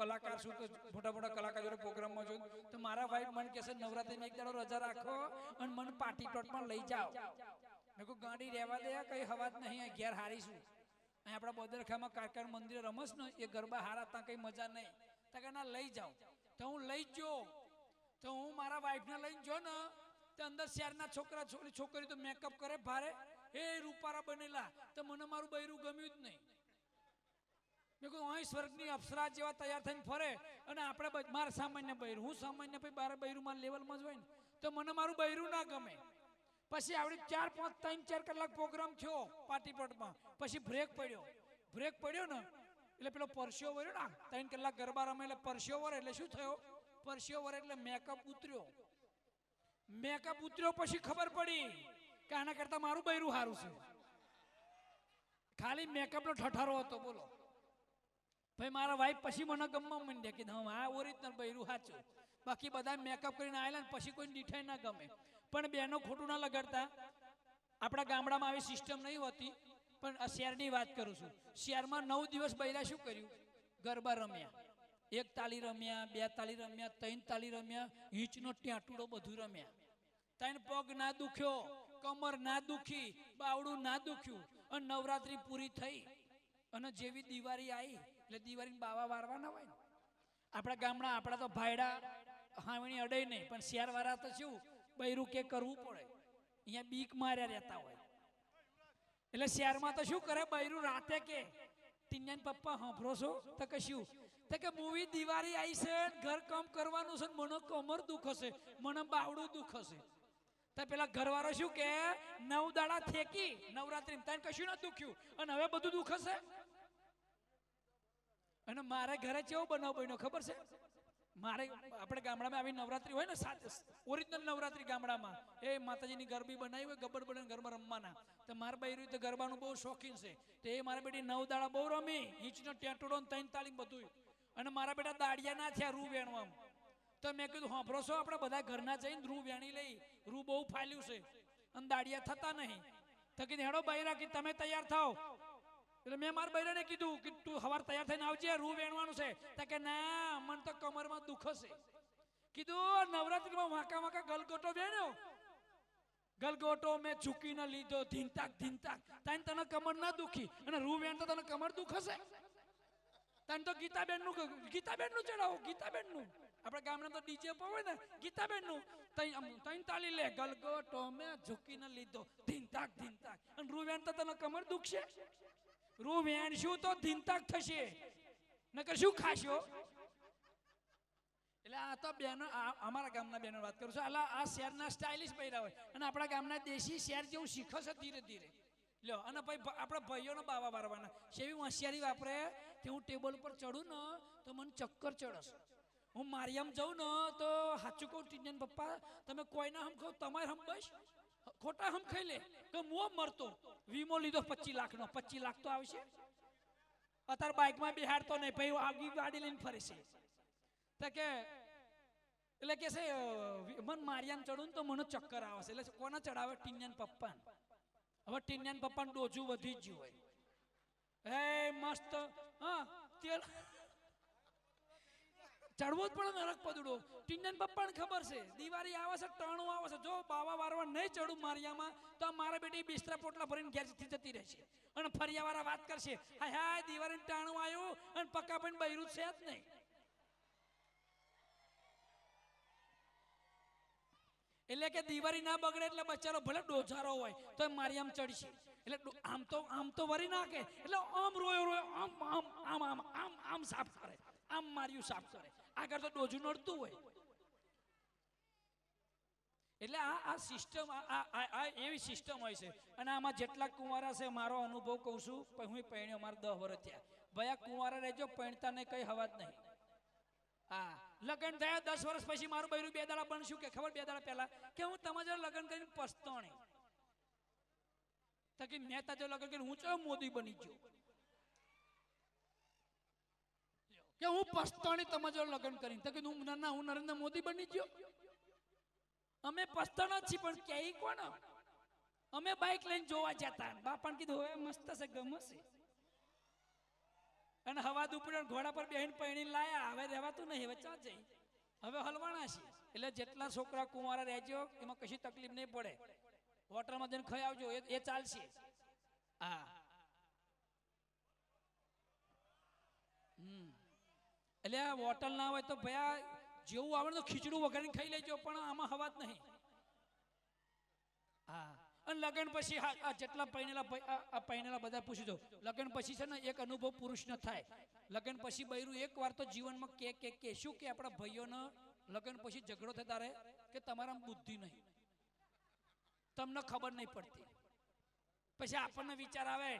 કલાકાર છું તો મોટા મોટા કલાકાર જોડે પ્રોગ્રામમાં છું તો મારા વાઈફ મને કહેશે, નવરાત્રીમાં એક દાડો રજા રાખો અને મને પાર્ટી પ્લોટમાં લઈ જાઓ. મેં કહું ગાડી રહેવા દે, કઈ હવા જ નહીં ઘેર હારીશું. અહીં આપણા બોદરખામાં કારકાર મંદિરે રમસ ને, એ ગરબા હારા, ત્યાં કઈ મજા નહીં. તો કે, ના, લઈ જાઉં. તો હું લઈ જ તો હું મારા વાઈફને લઈને જો ને, તો અંદર શહેરના છોકરા, છોકરી છોકરી તો મેકઅપ કરે ભારે. એ રૂપારા બનેલા. તો મને મારું બૈરું ગમ્યું જ નહીં. મેં સ્વર્ગની અપ્સરા જેવા તૈયાર થઈને ફરે અને આપણે મારા સામાન્ય બૈરું. હું સામાન્ય ભાઈ બાર બૈરું લેવલમાં જ હોય ને, તો મને મારું બૈરું ના ગમે. પછી આવડી ચાર, પાંચ, ત્રણ, ચાર કલાક પ્રોગ્રામ થયો પાર્ટી પ્લોટમાં. પછી બ્રેક પડ્યો. બ્રેક પડ્યો ને, એટલે પેલો પરસ્યો વર્યો ને ત્રણ કલાક ગરબા રમે એટલે પરસ્યો વરે એટલે શું થયો? પરસ્યો વરે એટલે મેકઅપ ઉતર્યો. મેકઅપ ઉતર્યો પછી ખબર પડી કે આના કરતા મારું બૈરું સારું છે. ખાલી મેકઅપનો ઠઠારો હતો, બોલો. ભાઈ, મારા વાઈફ પછી મને ગમવા માંડ્યા કે હા આ ઓરિજિનલ બૈરું સાચું. બાકી બધા મેકઅપ કરીને આવેલા ને પછી કોઈ દીઠાઈ ના ગમે. પણ બેનો ખોટું ના લગાડતા. આપણા ગામડામાં આવી સિસ્ટમ નહીં હોતી. પણ આ શહેરની વાત કરું છું. શહેરમાં નવ દિવસ બૈરા શું કર્યું? ગરબા રમ્યા. એક તાલી રમ્યા, બે તાલી રમ્યા, ત્રણ તાલી રમ્યા, હીંચનો ટ્યાટુડો બધું રમ્યા. ત્રણ પગ ના દુખ્યો, કમર ના દુખી, બાવડું ના દુખ્યું. અને નવરાત્રી પૂરી થઈ. અને જેવી દિવાળી આવી એટલે દિવાળી બાવા વારવાના હોય ને. આપણા ગામડા આપણા તો ભાયડા હાવણી અડે નહીં, પણ શિયારવાળા તો શું, બૈરું કે કરવું પડે. અહીંયા બીક માર્યા રહેતા હોય. એટલે શહેરમાં તો શું કરે, બૈરું રાતે કે તિન્યાન પપ્પા સાંભળો છો? તો કે શું તો કે, મૂવી દિવાળી આવી છે ઘર કામ કરવાનું છે મને કમર દુખશે મને બાવડું દુખશે તો પેલા ઘરવાળો શું કે, નવ દાડા થેકી નવરાત્રી તને કશું ન દુખ્યું? અને હવે બધું દુખ હશે? અને મારા ઘરે કેવો બનાવ બન્યો ખબર છે? મારે આપણે ગામડામાં આવી નવરાત્રી હોય ને સાત ઓરિજિનલ નવરાત્રી ગામડામાં, એ માતાજીની ગરબી બનાવી હોય, ગબ્બર બનાવીને ઘરમાં રમવાના. તો મારા બૈરું તો ગરબાનું બહુ શોખીન છે. તો એ મારા બેટી નવ દાડા બહુ રમી હિંચનો ટેટોડો ત્રણ તાલીમ બધું અને મારા બેટા દાડિયા ના થયા રૂ વેણવામાં તો મેં કીધું હા છો, આપણે બધા ઘરના જઈને રૂ વેણી લઈ. રૂ બહુ ફાલ્યું છે. અને દાડિયા થતા નહીં. તો કીધું, હેડો બાઈ કે તમે તૈયાર થાઓ. એટલે મેં મારા બૈરાને કીધું કે તું સવાર તૈયાર થઈને આવજે, રૂ વેણવાનું છે. તો કે ના, મને તો કમરમાં દુખ કીધું નવરાત્રીમાં વાંકા વાંકા ગલગોટો વેણ્યો. ગલગોટો મેં ચૂકીને લીધો, ધીનતાક ધીનતાક. તને તને કમર ના દુખી. અને રૂ વેણતો તને કમર દુખશે તને તો ગીતાબેનનું ગીતાબેનનું ચડાવો ગીતાબેનનું આપણે ગામડા તો ડીજે પર ને ગીતાબેનનું તઈ તાલી લે, ગલગોટો મેં ઝૂકીને લીધો, ધીનતાક ધીનતાક. અને રૂ વેણતો તને કમર દુખશે. રૂ વેણશું તો ધીનતાક થશે. નકર શું ખાશો? એટલે આ તો બેનો અમારા ગામના બેનો વાત કરું છું. એટલે આ શેરના સ્ટાઇલિશ પહેર્યા હોય. અને આપણા ગામના દેશી શેર જેવું શીખો છે ધીરે ધીરે. લ્યો, અને ભાઈ આપણા ભાઈઓને બાવા મારવાના સેવી હોશિયારી વાપરે? કે હું ટેબલ ઉપર ચડું ને, તો મને ચક્કર ચડશે હું મારિયામ જાઉં ને, તો સાચું કહું ટીંજન પપ્પા, તમે કોઈના હમ કહો તમારે હમ બસ? ખોટા હમ ખાઈ લે. તો મુઓ મરતો. વીમો લીધો પચીસ લાખનો. પચીસ લાખ તો આવશે. અત્યારે બાઇકમાં બિહાડતો નહીં. ભાઈ આવી ગાડી લઈને ફરે છે. તો કે, એટલે કે છે મન મારિયાને ચડું ને તો મને ચક્કર આવે છે. એટલે કોને ચડાવે? ટીન્યાન પપ્પા હવે ટીન્યાન પપ્પા ડોજું વધી જ હોય. હે, મસ્ત, હા, તેલ ચડવો જ પડે નરક પદડો. ટીન્યાન પપ્પાને ખબર છે. દિવાળી આવે છે ટણું જો બાવા વારવા નહીં ચડું મારિયામાં તો આ મારા બેટી બિસ્તરા પોટલા ભરીને ઘેરથી જતી રહેશે. અને ફરિયાવાળા વાત કરશે, હાય હાય દિવાળી ટાણું આવ્યું અને પક્કા પણ બૈરું છે જ નહીં. એટલે કે દિવાળી ના બગડે એટલે બચારો ભલે ડોઝારો હોય તો મારી આમ ચડશે. એટલે આમ તો આમ તો વરી નાખે. એટલે આમ રોયો રોયો, આમ આમ આમ આમ આમ આમ સાફ કરે. આમ માર્યું સાફ કરે. આગળ તો ડોજું નડતું હોય. એટલે આ આ સિસ્ટમ આ એવી સિસ્ટમ હોય છે. અને આમાં જેટલા કુંવારા છે મારો અનુભવ કહું છું હું પૈણ્યો મારે દસ વર્ષ થયા. ભાઈ આ કુંવારા રહેજો પૈણતા ને કઈ હવા જ નહીં. હા, લગ્ન થયા, દસ વર્ષ પછી મારું બૈરું બે દાડા બનશું કે ખબર, બે દાડા પહેલા? કે હું તમારા લગ્ન કરીને પસ્તોણી. તો કે મેં તાજો લગ્ન કરીને હું ચો મોદી બની ગયો? કે હું પસ્તાણી તમારા જોડે લગ્ન કરીને. તો કે હું ના ના, હું નરેન્દ્ર મોદી બની ગયો. અમે પસ્તાણા છીએ, પણ ક્યાંય કોણ? અમે બાઇક લઈને જોવા જતા. બાપાને કીધું, હવે મસ્ત છે ગમશે અને હવા દુપડ્યો ઘોડા પર બેહીને પહેણી લાયા. હવે રહેવાતું નહીં, હવે ચા જઈ. હવે હલવાણા છે. એટલે જેટલા છોકરા કુંવારા રહેજો, એમાં કશી તકલીફ નહીં પડે. હોટલમાં જઈને ખાઈ આવજો એ ચાલશે. હા. હમ. એટલે હોટલ ના હોય તો ભયા જેવું આવડે તો ખીચડું વગાડીને ખાઈ લેજો, પણ આમાં હવા જ નહીં. હા. અને લગ્ન પછી આ જેટલા પૈણેલા આ પૈણેલા બધા પૂછી દો. લગ્ન પછી છે ને એક અનુભવ પુરુષ ન થાય. લગ્ન પછી બૈરું એક વાર તો જીવનમાં કે કે કે શું કે આપણા ભાઈઓનો લગ્ન પછી ઝઘડો થતા રહે કે તમારામાં બુદ્ધિ નહીં. તમને ખબર નહીં પડતી. પછી આપણને વિચાર આવે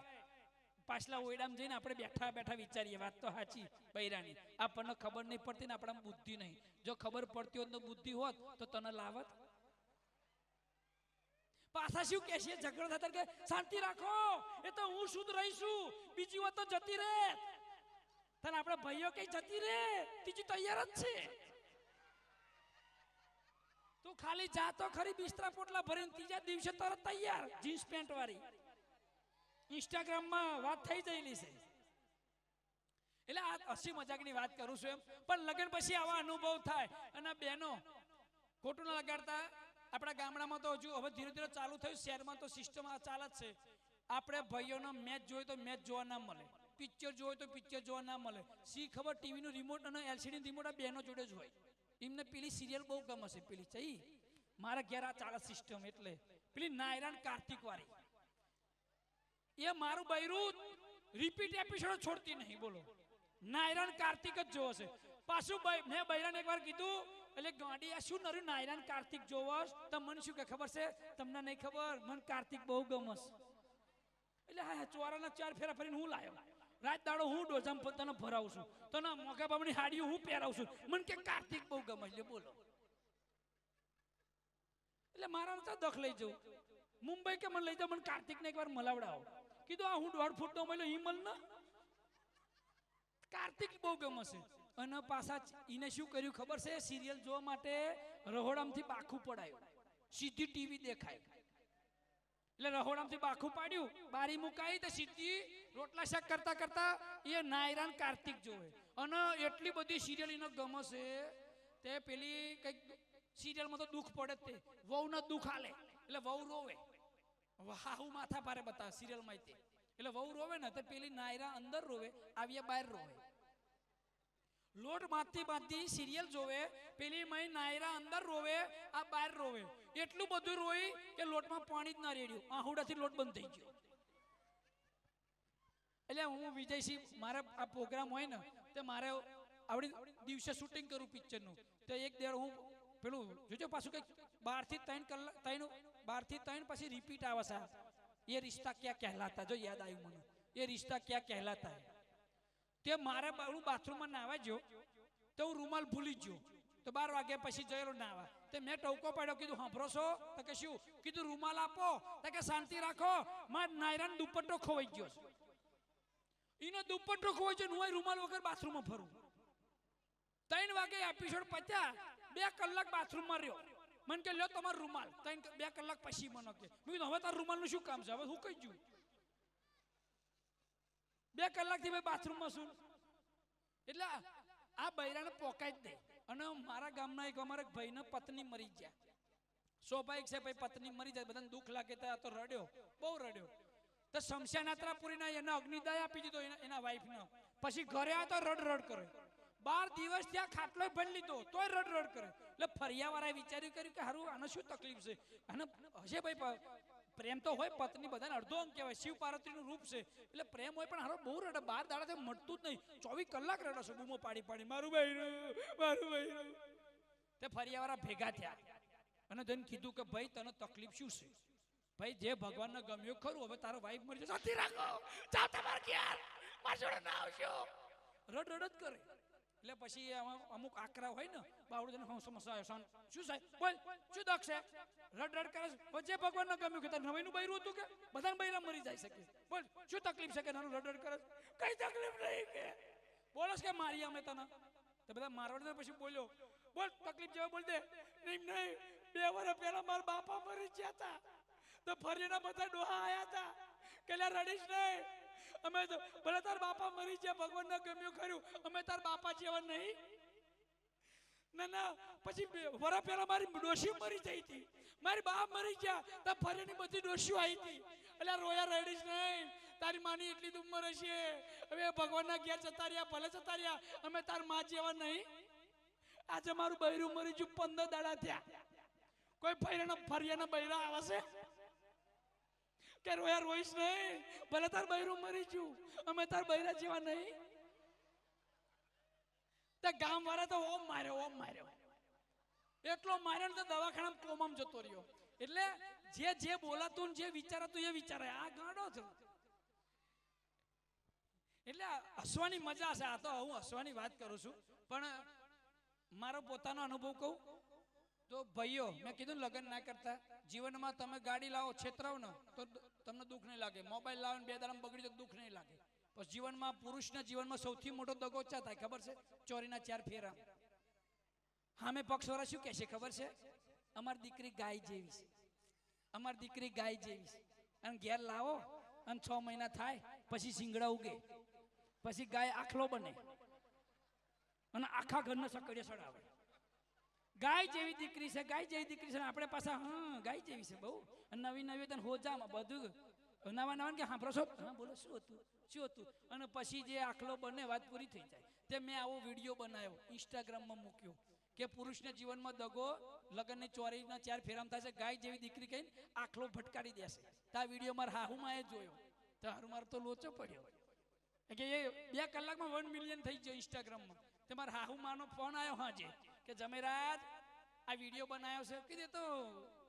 પાછલા ઓયડામાં જઈને આપણે બેઠા બેઠા વિચારીએ, વાત તો સાચી બૈરાની. આપણને ખબર નહીં પડતી ને આપણામાં બુદ્ધિ નહીં. જો ખબર પડતી હોત બુદ્ધિ હોત, તો તને લાવત? પાછા શું કે છે ઝઘડો થતા કે શાંતિ રાખો. એ તો હું શુદ્ધ રહીશું. બીજી વાત તો જતી રહે. તને આપણે ભાઈઓ કઈ જતી રહે? ત્રીજી તૈયાર જ છે. તું ખાલી જા તો ખરી, બિસ્તરા પોટલા ભરીને ત્રીજા દિવસે તરત તૈયાર. જીન્સ પેન્ટ વાળી. ઇન્સ્ટાગ્રામમાં વાત થઈ જયેલી છે. એટલે આ હસી મજાકની વાત કરું છું એમ. પણ લગ્ન પછી આવા અનુભવ થાય. અને બહેનો, ખોટું લગાડતા. આપણા ગામડામાં તો હજુ હવે ધીરે ધીરે ચાલુ થયું. શહેરમાં તો સિસ્ટમ આ ચાલે છે. આપણે ભાઈઓનો મેચ જોઈએ તો મેચ જોવા ના મળે. પિક્ચર જોવે તો પિક્ચર જોવા ના મળે. સી ખબર ટીવીનું રિમોટ અને એલસીડી રિમોટ આ બહેનો જોડે જ હોય. એમને પેલી સિરિયલ બહુ ગમે છે. પેલી ચઈ, મારા ઘેર આ ચાલે સિસ્ટમ એટલે. પેલી નાયરાન કાર્તિક વાળી. એ મારું બૈરું રિપીટ એપિસોડ છોડતી નહીં, બોલો. નાયરણ કાર્તિક જ જોવો છે. પાછું મેં બૈરાને એકવાર કીધું, એટલે ગાંડી, આ શું નર્યું નાયરણ કાર્તિક જોવસ તો મને શું કે ખબર છે? તમને નહીં ખબર? મને કાર્તિક બહુ ગમસ એટલે હા ચોરાના ચાર ફેરા ફરીને હું લાયો. રાત દાડો હું ડોઝામ તને ભરાવું છું. તને મોગા બાબની હાડીઓ હું પહેરાવું છું. મને કે કાર્તિક બહુ ગમે છે બોલો. એટલે મારા તો દખ લઈ જવું. મુંબઈ કે મને લઈ જાઓ, મને કાર્તિકને એકવાર મલાવડાવો. કીધું, આ હું દોઢ ફૂટનો મળ્યો, ઈ મલ કાર્તિક બહુ ગમે છે. અને પાછા એને શું કર્યું ખબર છે? સિરિયલ જોવા માટે રહોડામથી બાખું પડાયું. સીધી ટીવી દેખાય. એટલે રહોડામથી બાખું પાડ્યું, બારી મુકાઈ તો સીધી રોટલા શાક કરતા કરતા એ નાયરાન કાર્તિક જોવે. અને એટલી બધી સિરિયલ એને ગમે છે, તે પેલી કંઈક સિરિયલમાં તો દુઃખ પડે જ તે. વહુને દુઃખ હાલે એટલે વહુ રોવે. હાહુ માથા પારે બતાવે સિરિયલમાં એટલે વહુ રોવે ને તો પેલી નાયરા અંદર રોવે, આવ્યા બહાર રોવે. લોટ બાંધતી બાંધતી સિરિયલ જોવે, પેલી મય નાયરા અંદર રોવે, આ બહાર રોવે. એટલું બધું રોઈ કે લોટમાં પાણી જ ના રેડ્યું. આહુડાથી લોટ બંધ થઈ ગયો. એટલે હું વિજયસિંહ, મારે આ પ્રોગ્રામ હોય ને, તો મારે આવડી દિવસે શૂટિંગ કરું પિક્ચરનું તો એક દેડ હું પેલું જોજો પાછું કંઈક બારથી ત્રણ કલાક, ત્રણ બારથી ત્રણ પછી રિપીટ આવે સાહેબ એ રિશ્તા ક્યાં કહેલાતા? જો યાદ આવ્યું મને. એ રિશ્તા ક્યાં કહેલાતા? તે મારે હું બાથરૂમમાં નાવા જો તો હું રૂમાલ ભૂલી ગયો. તો બાર વાગ્યા પછી જયેલો નાવા. તે મેં ટોકો પાડ્યો, કીધું, સાંભળો છો? તો કે શું? કીધું, રૂમાલ આપો. તો કે, શાંતિ રાખો. માર નાયરાન દુપટ્ટો ખોવાઈ ગયો. એનો દુપટ્ટો ખોવાઈ ગયો હું રૂમાલ વગર બાથરૂમમાં ફરું. ત્રણ વાગે એપિસોડ પત્યા, બે કલાક બાથરૂમમાં રહ્યો. મને કે, લ્યો તમારો રૂમાલ. ત્રણ બે કલાક પછી મને કે. મેં કીધું, હવે તાર રૂમાલનું શું કામ છે? હવે હું કહી જઉં? બે કલાકથી ભાઈ બાથરૂમમાં છું એટલે આ- બૈરાને પોકાઈ જ દે. અને મારા ગામના એક અમારા ભાઈને પત્ની મરી ગયા. સ્વાભાવિક છે ભાઈ, પત્ની મરી જાય, બધાને દુઃખ લાગે, તો આ તો રડ્યો. બહુ રડ્યો. તો શમશાનાત્રાપુરીના એને અગ્નિદાય આપી દીધો, એના એના વાઈફને પછી ઘરે આ તો રડ રડ કરે બાર દિવસ ત્યાં ખાટલો ભરી લીધો, તોય રડ રડ કરે. એટલે ફરિયાવાળાએ વિચાર્યું કર્યું કે હારું, આને શું તકલીફ છે? અને હશે ભાઈ પ્રેમ તો હોય, પત્ની બધાને અડધો અંગ કહેવાય, શિવ પાર્વતીનું રૂપ છે. એટલે પ્રેમ હોય, પણ હારો બહુ રડે, બાર દાડાથી મળતું જ નહીં. ચોવીસ કલાક રડે છે, બૂમો પાડી પાડી. મારું બહેરું મારું બહેરું તે ફરિયાવાળા ભેગા થયા. અને તેને કીધું કે, ભાઈ, તને તકલીફ શું છે? ભાઈ, જે ભગવાનને ગમ્યું ખરું, હવે તારો વાઈફ મરી જશે. રાખો. જાઓ તમારે યાર મારા જોડે ના આવશો. રડ રડ જ કરે. એટલે પછી અમુક આકરા હોય ને બાવડું જઈને હંસો મસાયો શું સાહેબ? બોલ, શું દક્ષ છે? રડ રડ કરે વચ્ચે ભગવાન ભગવાનને ગમ્યું કે તારે નવાઈનું બૈરું હતું કે, બધાને બૈરા મરી જાય શકે બોલ, શું તકલીફ છે કે નાનું રડ રડ કરે કઈ તકલીફ નહીં કે. બોલસ કે મારી અમે તને. તો બધા મારવાડ પછી બોલ્યો, બોલ, તકલીફ જેવા બોલ દે. નહીં નહીં, બે વર્ષ પહેલા મારા બાપા મરી ગયા હતા તો ફરીના બધા ડોહા આવ્યા હતા કે રડીશ નહીં. અમે તો ભલે તાર બાપા મરી ગયા ભગવાન ના ગમ્યું ખરું અમે તાર બાપા જેવા નહીં. ના ના, પછી વરા પહેલા મારી ડોશી મરી જઈ હતી. મારી બા મરી ગયા, તો ફરીની બધી ડોશીઓ આવી હતી. એટલે રોયા રડીશ નહીં. તારી માની એટલી ઉંમર હશે. હવે ભગવાનના ઘેર જતા રહ્યા, ભલે જતા રહ્યા, અમે તાર મા જેવા નહીં. આજે મારું બૈરું મરી ગયું, પંદર દાડા થયા. કોઈ ફૈરાના ફરિયાના બૈરા આવશે કે રોયા રોઈશ નહીં. ભલે તાર બૈરું મરી છું અમે તાર બૈરા જેવા નહીં. તે ગામ વાળા તો ઓમ માર્યો ઓમ માર્યો. એટલો માર્યો તો દવાખાના કોમામ જતો રહ્યો. એટલે જે જે બોલાતું જે વિચારાતું એ વિચારે આ ગાંડો છો. એટલે હસવાની મજા છે. આ તો હું હસવાની વાત કરું છું. પણ મારો પોતાનો અનુભવ કહું. તો ભાઈઓ મેં કીધું લગ્ન ના કરતા. જીવનમાં તમે ગાડી લાવો છેતરાવ ને તો તમને દુઃખ નહીં લાગે. મોબાઈલ લાવો બે દરમ બગડી તો દુઃખ નહીં લાગે. પણ જીવનમાં પુરુષના જીવનમાં સૌથી મોટો દગો ચા થાય ખબર છે? ચોરીના ચાર ફેરા. હામે પક્ષવાળા શું કહે છે ખબર છે? અમારી દીકરી ગાય જેવી છે. અમારી દીકરી ગાય જેવી છે. અને ઘેર લાવો અને છ મહિના થાય પછી શિંગડા ઉગે. પછી ગાય આખલો બને. અને આખા ઘરને સકડીએ સડાવે. ગાય જેવી દીકરી છે, ગાય જેવી દીકરી છે આપણે પાછા હા ગાય જેવી છે, બહુ. નવી નવી તને હોજામાં બધું, નવા નવા કે સાંભળો છો? હા, બોલો, શું હતું? શું હતું? અને પછી જે આખલો બને વાત પૂરી થઈ જાય. તે મેં આવો વીડિયો બનાવ્યો ઇન્સ્ટાગ્રામમાં મૂક્યો, કે પુરુષના જીવનમાં દગો, લગ્નની ચોરીના ચાર ફેરામ થશે ગાય જેવી દીકરી કહીને આખલો ભટકાડી દેશે. તો આ વીડિયો મારા હાહુમાં એ જોયો. તો હારું મારો તો લોચો પડ્યો. કે એ બે કલાકમાં વન મિલિયન થઈ ગયો ઇન્સ્ટાગ્રામમાં તે મારા હાહુ માનો ફોન આવ્યો હાજે, કે જમેરાજ આ વીડિયો બનાવ્યો છે. કીધે તો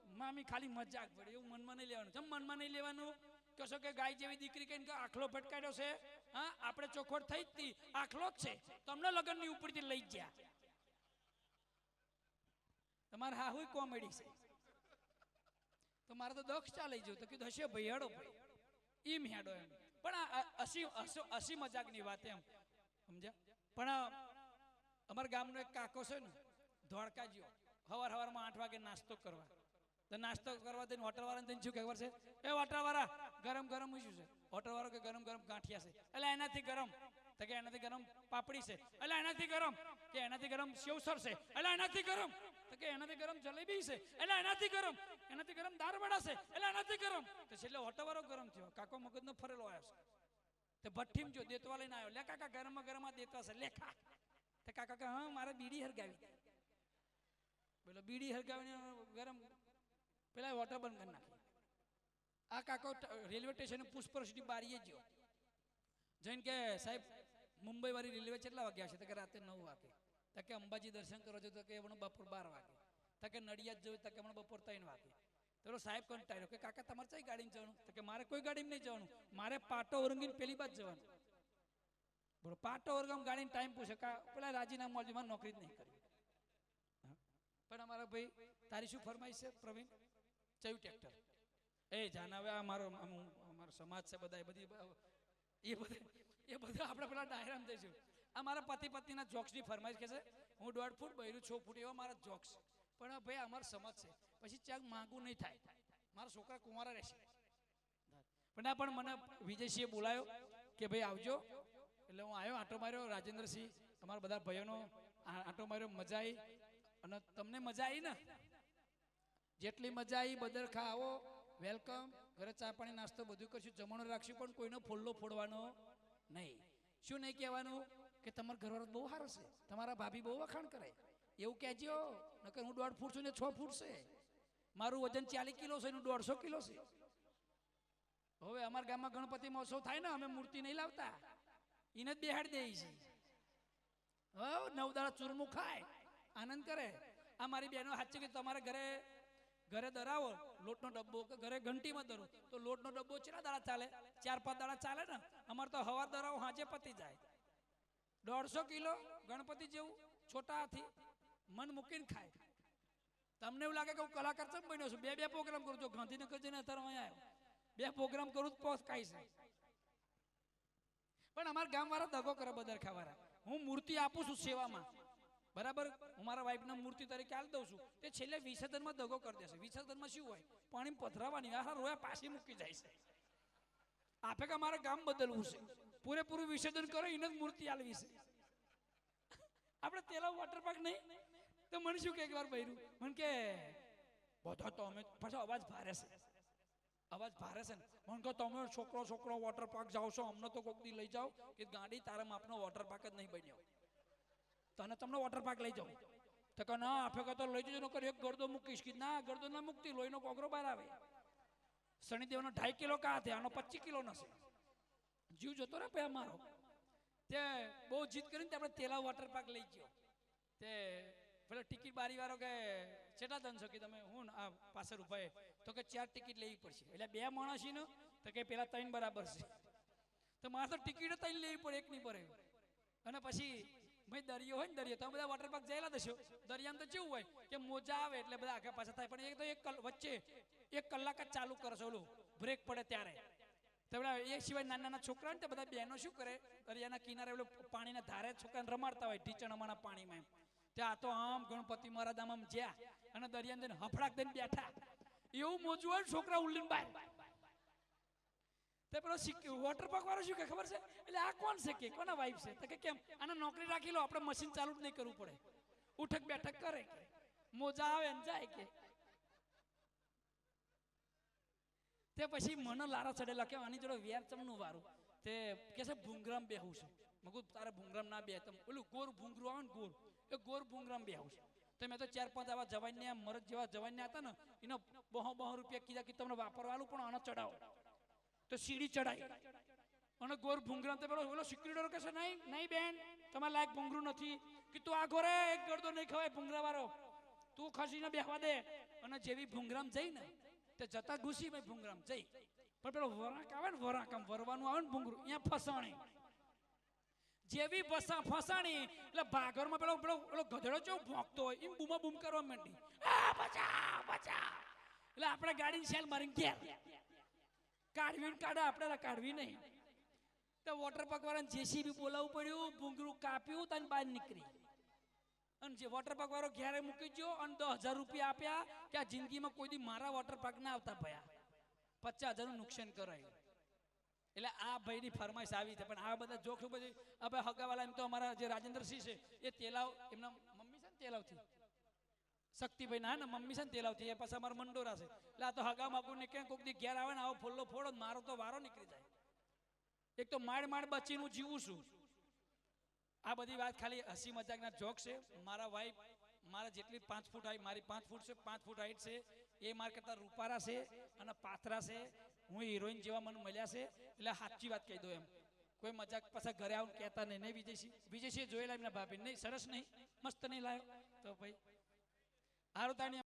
મામી ખાલી મજાક પડે એવું મનમાં નહીં લેવાનું. જમ મનમાં નહીં લેવાનું, કહો છો કે ગાય જેવી દીકરી કહીને આખલો ભટકાડ્યો છે, હા, આપણે ચોખવટ થઈ જ હતી આખલો જ છે. તમને લગ્નની ઉપરથી લઈ ગયા. તમારે હા હોય કોમેડી છે. તો મારે તો દક્ષ ચાલે જો તો કીધું, હશે ભાઈ, હેડો ભાઈ. એમ હેડો એમ. પણ હસો- હસી મજાકની વાત એમ. સમજ્યા? પણ અમારા ગામનો એક કાકો છે ને ધોળકા જ્યો હવાર હવારમાં આઠ વાગે નાસ્તો કરવા. તો નાસ્તો કરવા દઈને હોટલ વાળાને થઈને શું ખબર છે? એ હોટલ વાળા ગરમ ગરમ શું છે. હોટલ વાળો કે ગરમ ગરમ ગાંઠિયા છે. એટલે એનાથી ગરમ. તો કે એનાથી ગરમ પાપડી છે. એટલે એનાથી ગરમ. કે એનાથી ગરમ સેવસર છે. એટલે એનાથી ગરમ. તો કે એનાથી ગરમ જલેબી છે. એટલે એનાથી ગરમ. એનાથી ગરમ દારવડા છે. એટલે એનાથી ગરમ. તો છેલ્લે હોટલ વાળો ગરમ થયો. કાકો મગજનો ફરેલો આવ્યો છે. તે ભઠ્ઠીમ જો દેતવા લઈને આવ્યો. લે કાકા ગરમ આ દેતવા છે. લેખા તે કાકા કે હા, મારે બીડી હરગાવી. બોલો બીડી હરગાવીને ગરમ પેલા વોટર બંધ કરી નાખી. આ કાકો રેલવે સ્ટેશન પુષ્પર સુધી બારીએ જ્યો જઈને કે, સાહેબ મુંબઈ વાળી રેલવે કેટલા વાગ્યા છે? તો કે, રાતે નવ વાગે. તો કે, અંબાજી દર્શન કરો છો. તો કે, હમણાં બપોર બાર વાગે. તો કે, નડિયાદ જવું તો કે, હમણાં બપોર ત્રણ વાગે. તો સાહેબ કંટાળ્યો કે, કાકા, તમારે કઈ ગાડીમાં જવાનું? તો કે, મારે કોઈ ગાડીમાં નહીં જવાનું. મારે પાટો ઓરંગીને પેલી બાજ જવાનું. બોલો, પાટો ઓરગામ ગાડીને ટાઈમ પૂછે. કા, પેલા રાજીનામું આપજો નોકરી જ નહીં કરવી. હા. પણ અમારા ભાઈ, તારી શું ફરમાઈશ છે, પ્રવીણ? ચયું ટ્રેક્ટર એ જાન હવે આ મારો અમારો સમાજ છે બધા, એ બધી, એ બધા એ બધા આપણે પેલા ડાયરામ દઈશું આ મારા પતિ પત્નીના જોક્સની ફરમાઈશ કે છે, હું દોઢ ફૂટ બૈરું છ, ફૂટ એવા મારા જોક્સ પણ ભાઈ અમારો સમાજ છે. પછી ચાક માંગવું નહીં થાય. મારા છોકરા કુંવારા રહેશે. પણ ના પણ મને વિજયસિંહે બોલાયો કે ભાઈ આવજો. એટલે હું આવ્યો આંટો માર્યો રાજેન્દ્રસિંહ તમારા બધા ભાઈઓનો, આ- આંટો માર્યો, મજા આવી અને તમને મજા આવી ને? જેટલી મજા આવી બદરખા આવો વેલકમ. ઘરે ચા પાણી, નાસ્તો બધું કરશું. જમણો રાખશું, પણ કોઈનો ફોલ્લો ફોડવાનો નહીં. શું નહીં કહેવાનું? કે તમારો ઘરવાળો બહુ સારો છે. તમારા ભાભી બહુ વખાણ કરે. એવું કહેજો. નકર હું દોઢ ફૂટ છું ને છ ફૂટ છે. મારું વજન ચાલીસ કિલો છે, એનું દોઢસો કિલો છે. હવે અમારા ગામમાં ગણપતિ મહોત્સવ થાય ને, અમે મૂર્તિ નહીં લાવતા. એને જ બેહાડી દઈએ છીએ હો નવ ચૂરમું ખાય. આનંદ કરે. આ મારી બહેનો સાચી કે તમારા ઘરે ઘરે દરાવો, લોટનો ડબ્બો કે ઘરે ઘંટીમાં દરો. તો લોટનો ડબ્બો ચેટલા દાડા ચાલે? ચાર પાંચ દાડા ચાલે ને? અમારે તો હવા દરાવો હાજે પતી જાય. દોઢસો કિલો ગણપતિ જેવું છોટા મન મૂકીને ખાય. તમને એવું લાગે કે હું કલાકાર ચમ બન્યો છું? બે બે પ્રોગ્રામ કરું છું. ગાંધીનગર જઈને અત્યારે અહીંયા આવ્યો. બે પ્રોગ્રામ કરું તો પોસ ખાઈ છે પણ અમારા ગામવાળા દગો કરે બદરખાવાળા હું મૂર્તિ આપું છું સેવામાં. બરાબર? હું મારા વાઈફને મૂર્તિ તરીકે આલ દઉં છું. તે છેલ્લે વિસર્જનમાં દગો કરી દેશે. વિસર્જનમાં શું હોય? પાણી પથરાવાની આ રોયા પાછી મૂકી જાય છે. આપે કે મારે ગામ બદલવું છે? પૂરેપૂરું વિસર્જન કરો, એને જ મૂર્તિ આલવી છે. આપણે તેલા વોટર પાર્ક નહીં? તો મને શું કે એક વાર બૈરું મને કે, બધા તો અમે પાછો અવાજ ભારે છે. અવાજ ભારે છે ને? મને કહો તમે છોકરો છોકરો વોટર પાર્ક જાઓ છો, અમને તો કોક દી લઈ જાઓ, કે ગાડી તારા માપનો વોટર પાર્ક જ નહીં બન્યો. તને તમને વોટર પાર્ક લઈ જાઉં. તો કે ના, આપે કહો લઈ જજો, નકર એક ગરદો મૂકીશ. કે ના, ગરદો ના મૂકતી, લોહીનો કોગરો બહાર આવે. શનિદેવનો ઢાઈ કિલો કા થયા આનો પચીસ કિલો નશે જીવ જતો ને પે મારો તે બહુ જીત કરીને આપણે તેલા વોટર પાર્ક લઈ ગયો. તે પેલો ટિકિટ બારી વાળો કે ચેટા છો? કે તમે, હું આ પાસે ઊભા તો કે, ચાર ટિકિટ લેવી પડશે. એટલે બે માણસ ને તો કે, પેલા ત્રણ બરાબર છે. તો મારે ટિકિટ ત્રણ લેવી પડે, એક નહીં પડે અને પછી ભાઈ, દરિયો હોય ને દરિયો, તમે બધા વોટર પાર્ક જયેલા દશો દરિયામાં તો કેવું હોય કે મોજા આવે એટલે બધા આગળ પાછા થાય. પણ એક તો એક વચ્ચે એક કલાક જ ચાલુ કરશો. ઓલું બ્રેક પડે ત્યારે. તો એ સિવાય નાના નાના છોકરા ને બધા બહેનો શું કરે? દરિયાના કિનારે ઓલું પાણીના ધારે છોકરાને રમાડતા હોય ઢીચણમાના પાણીમાં એમ. ત્યાં તો આમ ગણપતિ મહારાજ આમ જ્યાં. અને દરિયાને હફડાક દઈને બેઠા. એવું મોજું હોય છોકરા ઉલ્લીન બહાર તે પેલો વોટર પાર્ક વાળો શું કે ખબર છે? એટલે આ કોણ છે કે? કોના વાઈફ છે? તો કે કેમ? આને નોકરી રાખી લો, આપણે મશીન ચાલુ જ નહીં કરવું પડે. ઉઠક બેઠક કરે કે. મોજા આવે ને જાય કે. તે પછી મને લારા ચડેલા કે આની જોડે વેર વારું. તે કે છે, ભૂંગરામ બેહું છે. મગુ તારે ભૂંગરામ ના બે તમે ઓલું ગોર ભૂંગરું આવે ને ગોર. એ ગોર ભૂંગરામ બેહું છે. તો મેં તો ચાર પાંચ આવા જવાનને મરદ જેવા જવાનને હતા ને, એનો બહો બહો રૂપિયા કીધા કે, તમને વાપરવાનું પણ આનો ચડાવો. તો સીડી ચડાઈ અને ગોર ભૂંગરા તે પેલો ઓલો સિક્યુરિટી કે છે, નહીં નહીં બેન, તમારે લાયક ભૂંગરું નથી. કે તું આ ઘરે એક ગરદો નહીં ખવાય, ભૂંગરા વાળો. તું ખસીને બેહવા દે. અને જેવી ભૂંગરામ જઈ ને, તે જતા ઘૂસી ભાઈ ભૂંગરામ જઈ. પણ પેલો વરાક આવે ને, વરાક આમ વરવાનું આવે ને ભૂંગરું, અહીંયા ફસાણી. જેવી ફસા ફસાણી, એટલે ભાગરમાં પેલો પેલો પેલો ગધેડો ચેવો ભોંકતો હોય, એમ બૂમા બૂમ કરવા માંડી. બચા બચા. એટલે આપણે ગાડીની સેલ મારીને ઘેર. કાઢવી કાઢે આપણે કાઢવી નહીં. તો વોટર પાર્ક વાળાને જેસીબી બોલાવવું પડ્યું ભૂંગરું કાપ્યું તને બહાર નીકળી. અને જે વોટર વાળો ઘેરે મૂકી ગયો અને દસ હજાર રૂપિયા આપ્યા કે આ જિંદગીમાં કોઈ દી મારા વોટર પાર્ક ના આવતા ભયા. પચાસ હજારનું નુકસાન કરાયું. એટલે આ ભાઈની ફરમાઈશ આવી છે. પણ આ બધા જોખમ બધી હવે હગાવાલા એમ તો અમારા જે રાજેન્દ્રસિંહ છે, એ તેલાવ, એમના મમ્મી છે ને તેલાવથી? શક્તિભાઈ ના, ને, મમ્મી છે ને તેલાવથી એ પાછા અમારા મંડોરા છે એટલે આ તો હગા માગું ને ક્યાં કોઈક દી ઘેર આવે ને, આવો ફૂલ્લો ફોડો મારો તો વારો નીકળી જાય. એક તો માડ માડ બચીને હું જીવું છું. આ બધી વાત ખાલી હસી મજાકના જોક છે. મારા વાઈફ મારા જેટલી પાંચ ફૂટ હાઈટ મારી પાંચ ફૂટ છે, પાંચ ફૂટ હાઈટ છે. એ મારા કરતા રૂપારા છે અને પાથરા છે. હું હિરોઈન જેવા મને મળ્યા છે. એટલે સાચી વાત કહી દો એમ. કોઈ મજાક પાછા ઘરે આવું કહેતા નહીં નહીં, વિજયસિંહ વિજયસિંહ જોયેલા એમના ભાભી નહીં, સરસ નહીં, મસ્ત નહીં લાયો તો ભાઈ હારું તાણી